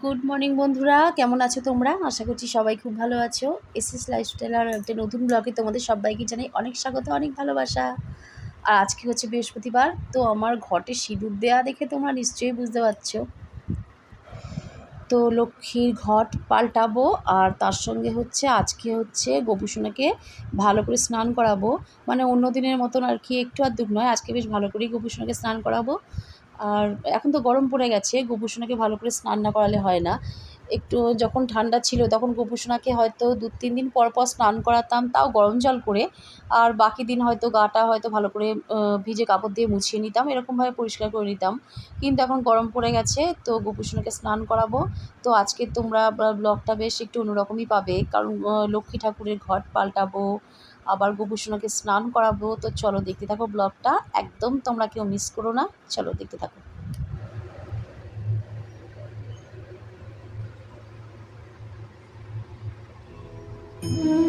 Good morning বন্ধুরা। কেমন আছো তোমরা? আশা করছি সবাই খুব ভালো আছো। এসএস লাইফস্টাইল আর একটা নতুন ব্লগে তোমাদের সবাইকে জানাই অনেক স্বাগত, অনেক ভালোবাসা। আর আজকে হচ্ছে বৃহস্পতিবার, তো আমার ঘটে সিঁদুর দেওয়া দেখে তোমরা নিশ্চয়ই বুঝতে পারছ। তো লক্ষ্মীর ঘট পাল্টাবো, আর তার সঙ্গে হচ্ছে আজকে হচ্ছে গোপুসোনাকে ভালো করে স্নান করাবো। মানে অন্য দিনের মতন আর কি একটু আর দুঃখ নয়, আজকে বেশ ভালো করেই গোপুসোনাকে স্নান করাবো। আর এখন তো গরম পড়ে গেছে, গোপুসোনাকে ভালো করে স্নান না করালে হয় না। একটু যখন ঠান্ডা ছিল তখন গোপুসোনাকে হয়তো দু তিন দিন পর পর স্নান করাতাম, তাও গরম জল করে। আর বাকি দিন হয়তো গাটা হয়তো ভালো করে ভিজে কাপড় দিয়ে মুছিয়ে নিতাম, এরকমভাবে পরিষ্কার করে নিতাম। কিন্তু এখন গরম পড়ে গেছে, তো গোপুসোনাকে স্নান করাবো। তো আজকে তোমরা ব্লগটা বেশ একটু অন্যরকমই পাবে, কারণ লক্ষ্মী ঠাকুরের ঘট পাল্টাবো আবার গোপুসোনাকে স্নান করাবো, তো চলো দেখতে থাকো ব্লগটা। একদম তোমরা কেউ মিস করো না, চলো দেখতে থাকো। रात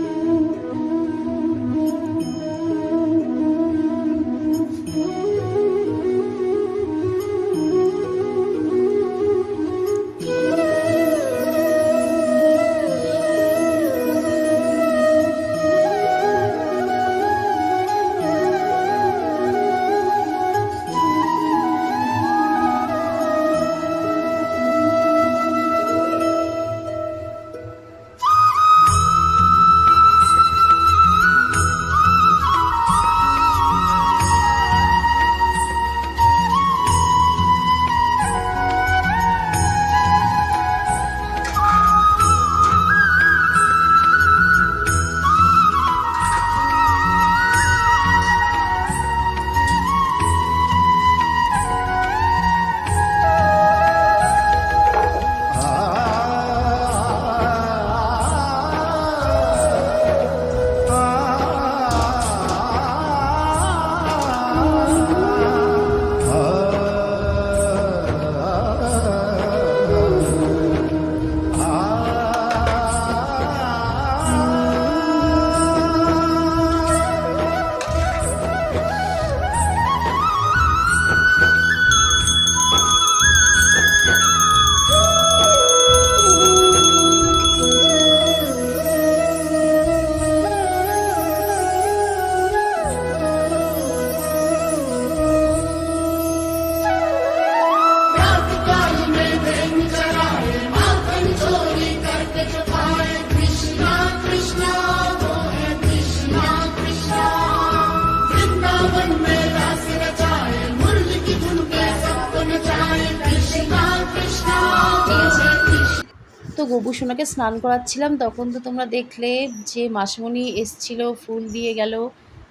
তো সোনাকে স্নান করাচ্ছিলাম, তখন তো তোমরা দেখলে যে মাসমণি এসছিল, ফুল দিয়ে গেল।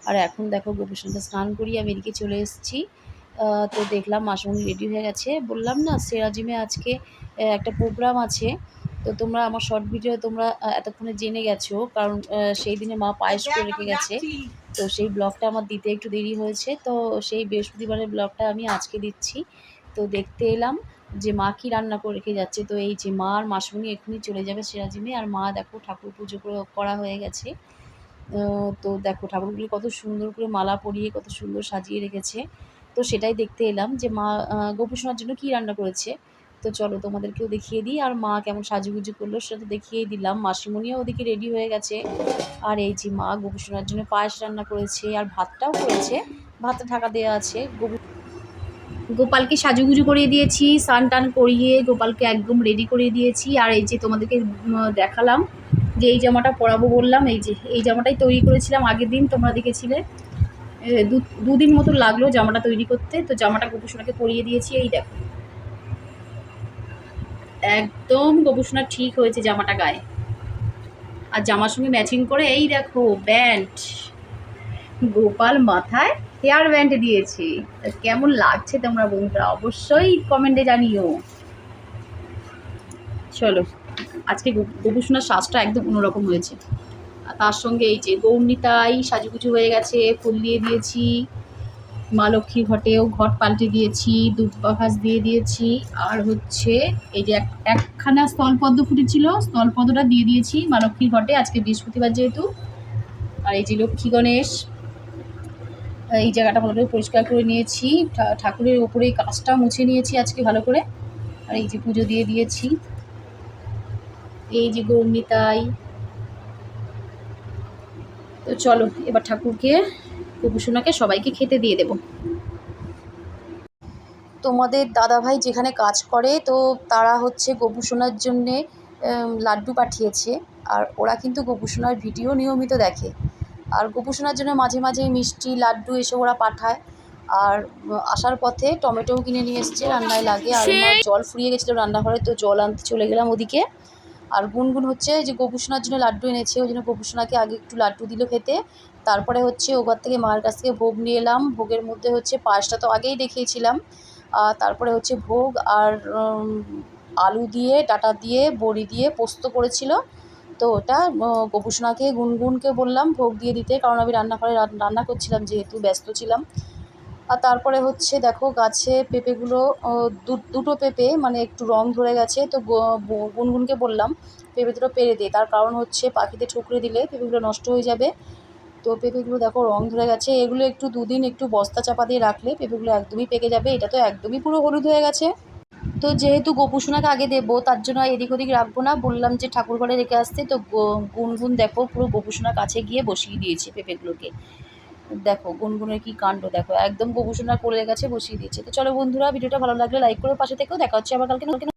আর এখন দেখো গোপু সোনাকে স্নান করিয়ে আমি এদিকে চলে এসেছি। তো দেখলাম মাসমণি রেডি হয়ে গেছে। বললাম না, সেরাজিমে আজকে একটা প্রোগ্রাম আছে। তো তোমরা আমার শর্ট ভিডিও তোমরা এতক্ষণে জেনে গেছো। কারণ সেই দিনে মা পায়েস করে রেখে গেছে। তো সেই ব্লগটা আমার দিতে একটু দেরি হয়েছে। তো সেই বৃহস্পতিবারের ব্লগটা আমি আজকে দিচ্ছি। তো দেখতে এলাম। যে মা কি রান্না করে রেখে যাচ্ছে? তো এই যে মা আর মাসমণি এক্ষুনি চলে যাবে সিরাজিমে। আর মা দেখো ঠাকুর পুজো করে করা হয়ে গেছে। তো দেখো ঠাকুরগুলি কত সুন্দর করে মালা পরিয়ে কত সুন্দর সাজিয়ে রেখেছে। তো সেটাই দেখতে এলাম যে মা গোপুসোনার জন্য কি রান্না করেছে? তো চলো তোমাদেরকেও দেখিয়ে দিই। আর মা কেমন সাজুগুজু করল সেটা তো দেখিয়েই দিলাম। মাসিমণিও ওদিকে রেডি হয়ে গেছে। আর এই যে মা গোপুসোনার জন্য পায়েস রান্না করেছে। আর ভাতটাও করেছে। ভাতটা ঢাকা দেওয়া আছে। গোপু গোপালকে সাজুগুজু করিয়ে দিয়েছি, স্নান টান করিয়ে গোপালকে একদম রেডি করে দিয়েছি। আর এই যে তোমাদেরকে দেখালাম যে এই জামাটা পরাবো বললাম, এই যে, এই জামাটাই তৈরি করেছিলাম আগের দিন, তোমরা দেখেছিলে। দু, দুদিন মতো লাগল জামাটা তৈরি করতে, তো জামাটা গোপুসোনাকে পরিয়ে দিয়েছি, এই দেখো। একদম গোপুসোনা ঠিক হয়েছে জামাটা গায়ে। আর জামার সঙ্গে ম্যাচিং করে, এই দেখো, ব্যান্ড। গোপাল মাথায় হেয়ার ব্যান্ড দিয়েছে। কেমন লাগছে তোমরা বন্ধুরা? অবশ্যই কমেন্টে জানিও। চলো, আজকে গোপুসোনার শ্বাসটা একদম অন্যরকম হয়েছে। তার সঙ্গে এই যে গৌরনীতাই সাজুগুজু হয়ে গেছে, ফুল দিয়ে দিয়েছি। মা লক্ষ্মীর ঘটেও ঘট পাল্টে দিয়েছি দুব্বাঘাস দিয়ে দিয়েছি। আর হচ্ছে এই যে এক- একখানা স্থলপদ্ম ফুটেছিল, স্থলপদ্মটা দিয়ে দিয়েছি মা লক্ষ্মীর ঘটে আজকে বৃহস্পতিবার যেহেতু। আর এই যে লক্ষ্মী গণেশ এই জায়গাটা ভালো করে পরিষ্কার করে নিয়েছি। ঠাকুরের ওপরে এই কাজটা মুছে নিয়েছি আজকে ভালো করে। আর এই যে পুজো দিয়ে দিয়েছি। এই যে গৌরনিতাই তো চলো, এবার ঠাকুরকে, গোপুসোনাকে সবাইকে খেতে দিয়ে দেব। তোমাদের দাদাভাই যেখানে কাজ করে, তো তারা হচ্ছে গোপুসোনার জন্যে লাড্ডু পাঠিয়েছে। আর ওরা কিন্তু গোপুসোনার ভিডিও নিয়মিত দেখে। আর গোপুসোনার জন্য মাঝে মাঝে মিষ্টি লাড্ডু এসব ওরা পাঠায়। আর আসার পথে টমেটোও কিনে নিয়ে এসছে রান্নায় লাগে। আর জল ফুরিয়ে গেছিল রান্নাঘরে তো জল আনতে চলে গেলাম ওদিকে। আর গুনগুন হচ্ছে যে গোপুসোনার জন্য লাড্ডু এনেছে ওই জন্য গোপুসোনাকে আগে একটু লাড্ডু দিল খেতে। তারপরে হচ্ছে ও ঘর থেকে মায়ের কাছ থেকে ভোগ নিয়ে এলাম। ভোগের মধ্যে হচ্ছে পায়েসটা তো আগেই দেখিয়েছিলাম। আর তারপরে হচ্ছে ভোগ আর আলু দিয়ে ডাটা দিয়ে বড়ি দিয়ে পোস্ত করেছিল। তো ওটা গোপুসোনাকে গুনগুনকে বললাম ভোগ দিয়ে দিতে, কারণ আমি রান্নাঘরে রান- রান্না করছিলাম যেহেতু ব্যস্ত ছিলাম। আর তারপরে হচ্ছে দেখো গাছে পেঁপেগুলো দুটো পেঁপে মানে একটু রং ধরে গেছে, তো গুনগুনকে বললাম পেঁপে দুটো পেরে দে, তার কারণ হচ্ছে পাখিতে ঠুকরে দিলে পেঁপেগুলো নষ্ট হয়ে যাবে। তো পেঁপেগুলো দেখো রং ধরে গেছে, এগুলো একটু দুদিন একটু বস্তা চাপা দিয়ে রাখলে পেঁপেগুলো একদমই পেকে যাবে, এটা তো একদমই পুরো হলুদ হয়ে গেছে। তো যেহেতু গোপুসোনাকে আগে দেবো, তার জন্য এদিক ওদিক রাখব না। বললাম যে ঠাকুর ঘরে রেখে আসতে, তো গুনগুন দেখো, পুরো গোপুসোনার কাছে গিয়ে বসিয়ে দিয়েছে পেঁপেগুলোকে। দেখো, গুনগুনের কি কাণ্ড, দেখো, একদম গোপুসোনার কোলের কাছে বসিয়ে দিয়েছে। তো চলো বন্ধুরা, ভিডিওটা ভালো লাগলে লাইক করে পাশে থেকেও দেখা হচ্ছে। আবার কালকে